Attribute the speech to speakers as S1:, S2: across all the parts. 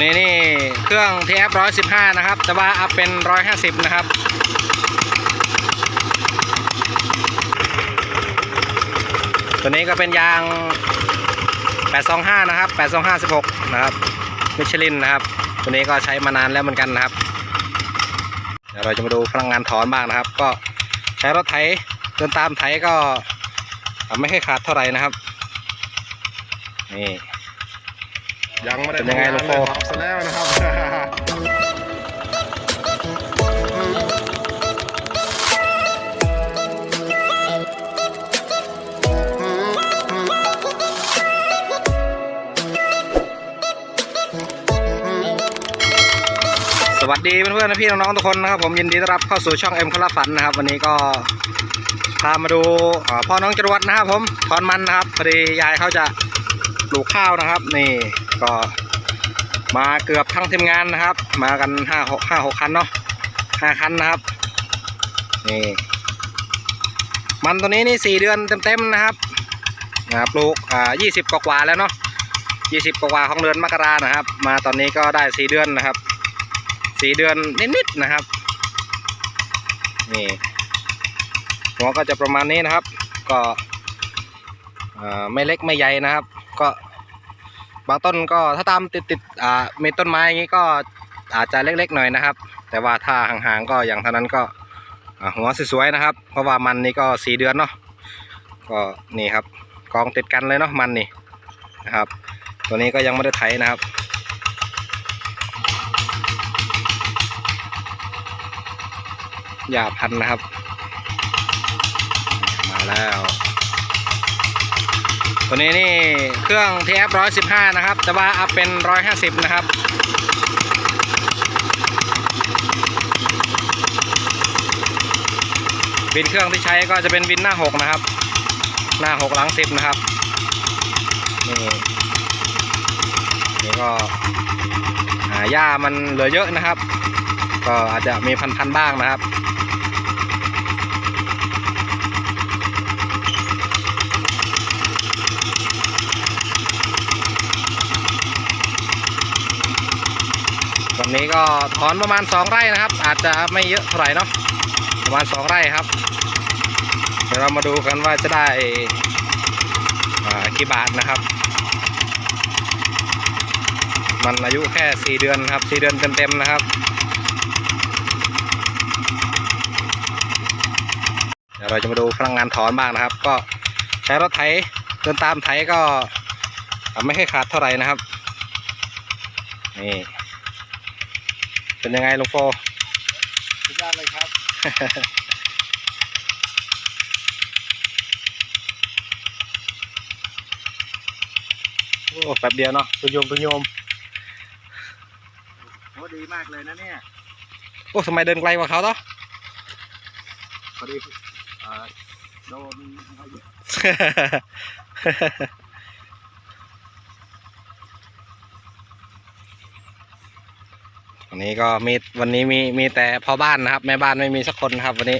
S1: ตัวนี้นี่เครื่อง TF 115 นะครับ แต่ว่าอัพเป็น 150 นะครับตัวนี้ก็เป็นยาง 825 นะครับ 825 16 นะครับ มิชลินนะครับ ตัวนี้ก็ใช้มานานแล้วเหมือนกันนะครับ เดี๋ยวเราจะมาดูพลังงานถอนบ้างนะครับ ก็ใช้รถไถเดินตามไถก็ไม่ค่อยขาดเท่าไหร่นะครับ นี่
S2: ยังไม่ได้
S1: เป็นยังไง
S2: ทำา
S1: ลูกโฟ
S2: เลยครับซะแล้วนะครับ
S1: สวัสดีเพื่อนๆนะพี่น้องๆทุกคนนะครับผมยินดีต้อนรับเข้าสู่ช่องเอ็มคลาฝันนะครับ วันนี้ก็พามาดูอ่าพ่อน้องจรวดนะครับผมถอนมันนะครับพอดียายเขาจะ ปลูกข้าวนะครับ นี่ก็มาเกือบทั้งทีมงานนะครับ มากันห้าหกห้าหกคันเนาะห้าคันนะครับนี่มันตัวนี้นี่สี่เดือนเต็มๆนะครับนะปลูกอ่ายี่สิบกว่าแล้วเนาะยี่สิบกว่าของเดือนมกรานะครับ มาตอนนี้ก็ได้สี่เดือนนะครับสี่เดือนนิดๆนะครับนี่หัวก็จะประมาณนี้นะครับ ก็อ่าไม่เล็กไม่ใหญ่นะครับ ก็บางต้นก็ถ้าตามติดติดๆอ่ามีต้นไม้อย่างนี้ก็อาจจะเล็กๆหน่อยนะครับ แต่ว่าถ้าห่างๆก็อย่างเท่านั้นก็หัวสวยๆนะครับ เพราะว่ามันนี่ก็สี่เดือนเนาะก็นี่ครับกองติดกันเลยเนาะมันนี่นะครับ ตัวนี้ก็ยังไม่ได้ไถนะครับหญ้าพันนะครับ มาแล้ว ตัวนี้นี่เครื่อง TF 115 นะครับ แต่ว่าอัพเป็น 150 นะครับวินเครื่องที่ใช้ก็จะเป็นวินหน้า 6 นะครับ หน้า 6 หลัง 10 นะครับ นี่นี่ก็อ่าหญ้ามันเหลือเยอะนะครับ ก็อาจจะมีพันๆบ้างนะครับ วันนี้ก็ถอนประมาณ 2 ไร่นะครับ อาจจะไม่เยอะเท่าไหร่เนาะประมาณ 2 ไร่ครับ เดี๋ยวเรามาดูกันว่าจะได้อ่ากี่บาทนะครับ มันอายุแค่ 4 เดือนครับ 4 เดือนเต็มๆนะครับ เดี๋ยวเราจะมาดูพลังงานถอนบ้างนะครับ ก็ใช้รถไถเดินตามไถก็ไม่ค่อยขาดเท่าไหร่นะครับนี่ เป็นยังไงลุงโฟ
S2: สุดยอดเลยครับ
S1: โอ้แป๊บเดียวเนาะตุยโยมตุยโยม
S2: โอ้ดีมากเลยนะเนี่ย
S1: โอ้ทำไมเดินไกลกว่าเขาต่อ
S2: พอดีเอ่อโดน พายุ
S1: วันนี้ก็มีวันนี้มีมีแต่พ่อบ้านนะครับ แม่บ้านไม่มีสักคนนะครับ วันนี้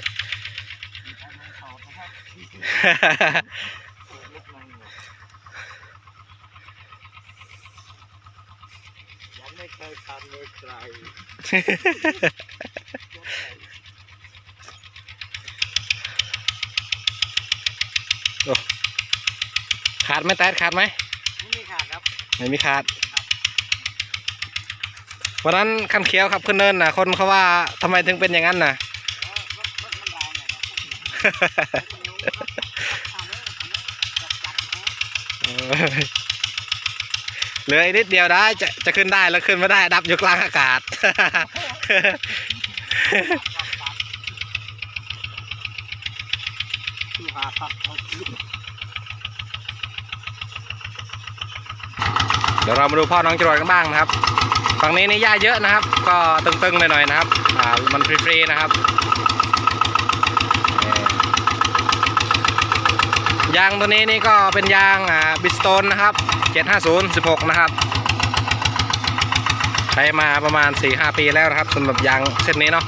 S2: ยังไม่เคยทำเลยใคร
S1: ขาดไหมแตดขาดไหม
S2: ไม่มีขาดครับ
S1: ไม่มีขาด วันนั้นคันเขี้ยวขับขึ้นเนินนะคนเขาว่าทำไมถึงเป็นอย่างนั้นนะเหลืออีกนิดเดียวได้จะจะขึ้นได้แล้วขึ้นไม่ได้ดับอยู่กลางอากาศ
S2: เอาขึ้น
S1: เดี๋ยวเรามาดูพ่อน้องจรวดกันบ้างนะครับ ฝั่งนี้นี่หญ้าเยอะนะครับ ก็ตึงๆไปหน่อยนะครับ อ่า มันฟรีๆนะครับ ยางตัวนี้นี่ก็เป็นยางอ่าบิสโตนนะครับ 750 16 นะครับ ใช้มาประมาณ 4-5 ปีแล้วนะครับสำหรับยางเส้นนี้เนาะ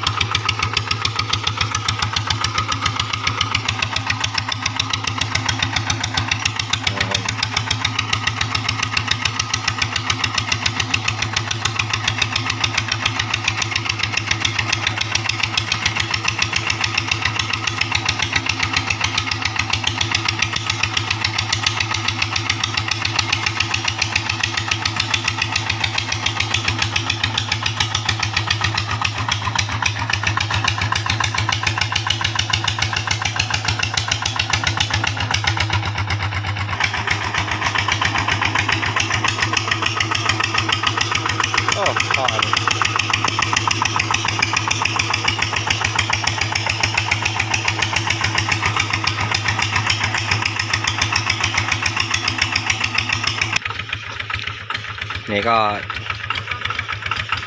S1: นี่ก็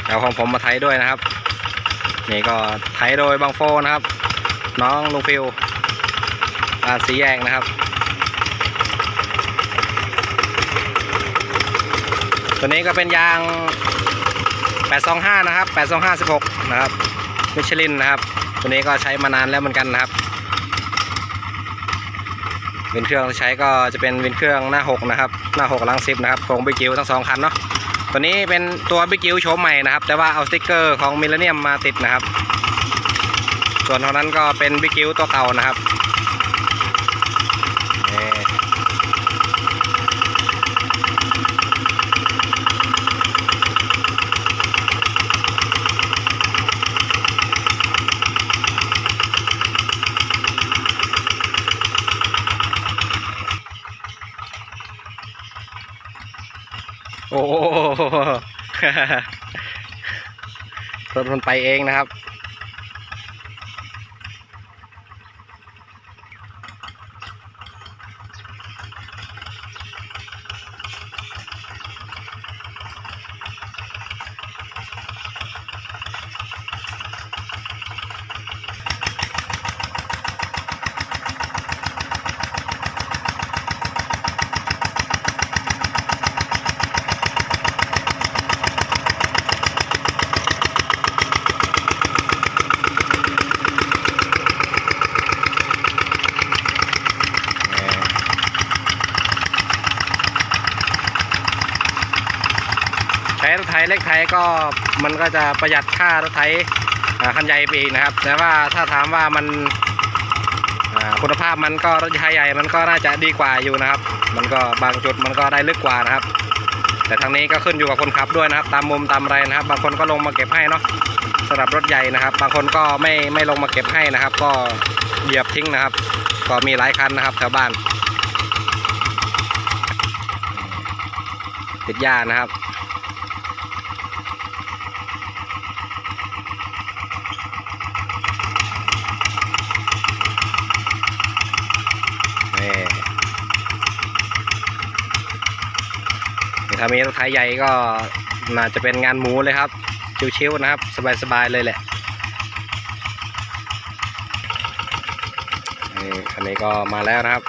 S1: เอาของผมมาไทยด้วยนะครับ นี่ก็ไทยโดยบางโฟนะครับ น้องลุงฟิวอาสีแยกนะครับ ตัวนี้ก็เป็นยาง 825 นะครับ 825 16 นะครับ มิชลินนะครับ ตัวนี้ก็ใช้มานานแล้วเหมือนกันนะครับ วินเครื่องที่ใช้ก็จะเป็นวินเครื่องหน้า 6 นะครับ หน้า6หลัง 10 นะครับของบิ๊กิวทั้งสองคันเนาะ ตัวนี้เป็นตัวบิ๊กิวโฉมใหม่นะครับ แต่ว่าเอาสติกเกอร์ของมิลเลเนียมมาติดนะครับ ส่วนเท่านั้นก็เป็นบิ๊กิวตัวเก่านะครับนี่โอ้โห รถมันไปเองนะครับ รถไถเล็กไถก็มันก็จะประหยัดค่ารถไถคันใหญ่ไปอีกนะครับ แต่ว่าถ้าถามว่ามันคุณภาพมันก็รถไถใหญ่มันก็น่าจะดีกว่าอยู่นะครับ มันก็บางจุดมันก็ได้ลึกกว่านะครับ แต่ทางนี้ก็ขึ้นอยู่กับคนขับด้วยนะครับ ตามมุมตามไรนะครับ บางคนก็ลงมาเก็บให้เนาะสำหรับรถใหญ่นะครับ บางคนก็ไม่ไม่ลงมาเก็บให้นะครับ ก็เหยียบทิ้งนะครับ ก็มีหลายคันนะครับแถวบ้านติดหญ้านะครับ นี่นี่ ถ้ามีรถไถใหญ่ก็น่าจะเป็นงานหมูเลยครับ ชิวๆนะครับ สบายๆเลยแหละนี่คันนี้ก็มาแล้วนะครับ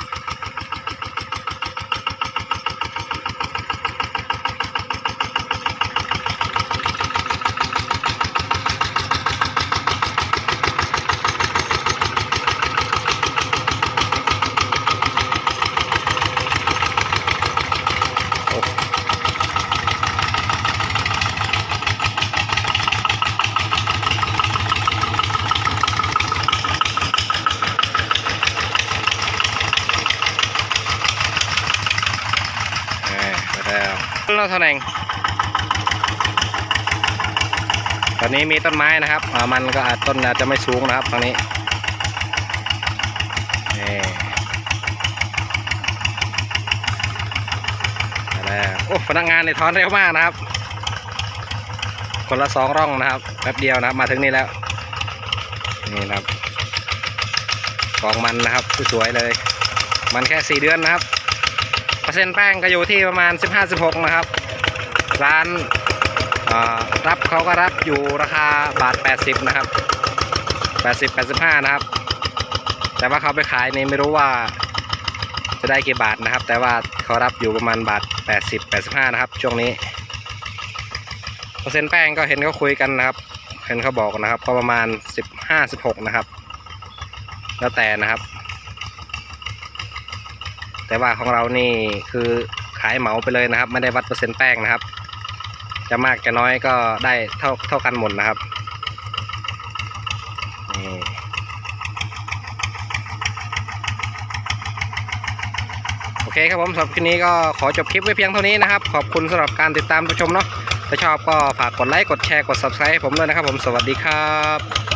S1: นี่ไปแล้ว เราแถลงตอนนี้มีต้นไม้นะครับมันก็อาจต้นอาจจะไม่สูงนะครับตรงนี้นี่ไปแล้วโอ้พนักงานในยถอนเร็วมากนะครับ คนละสองร่องนะครับแป๊บเดียวนะครับมาถึงนี่แล้ว นี่นะครับกองมันนะครับสวยๆเลย มันแค่สี่เดือนนะครับ เปอร์เซ็นต์แป้งก็อยู่ที่ประมาณ 15-16 นะครับ ร้านรับเขาก็รับอยู่ราคาบาท 80 นะครับ 80 85 นะครับ แต่ว่าเขาไปขายนี่ไม่รู้ว่าจะได้กี่บาทนะครับ แต่ว่าเขารับอยู่ประมาณบาท 80 85 นะครับ ช่วงนี้ เปอร์เซ็นต์แป้งก็เห็นเขาคุยกันนะครับ เห็นเขาบอกนะครับก็ประมาณ 15-16 นะครับ แล้วแต่นะครับ แต่ว่าของเรานี่คือขายเหมาไปเลยนะครับ ไม่ได้วัดเปอร์เซ็นต์แป้งนะครับ จะมากจะน้อยก็ได้เท่าเท่ากันหมดนะครับนี่โอเคครับผมสำหรับคลิปนี้ก็ขอจบคลิปไว้เพียงเท่านี้นะครับ ขอบคุณสำหรับการติดตามรับชมเนาะถ้าชอบก็ฝากกดไลค์กดแชร์กด subscribe ให้ผมด้วยนะครับผมสวัสดีครับ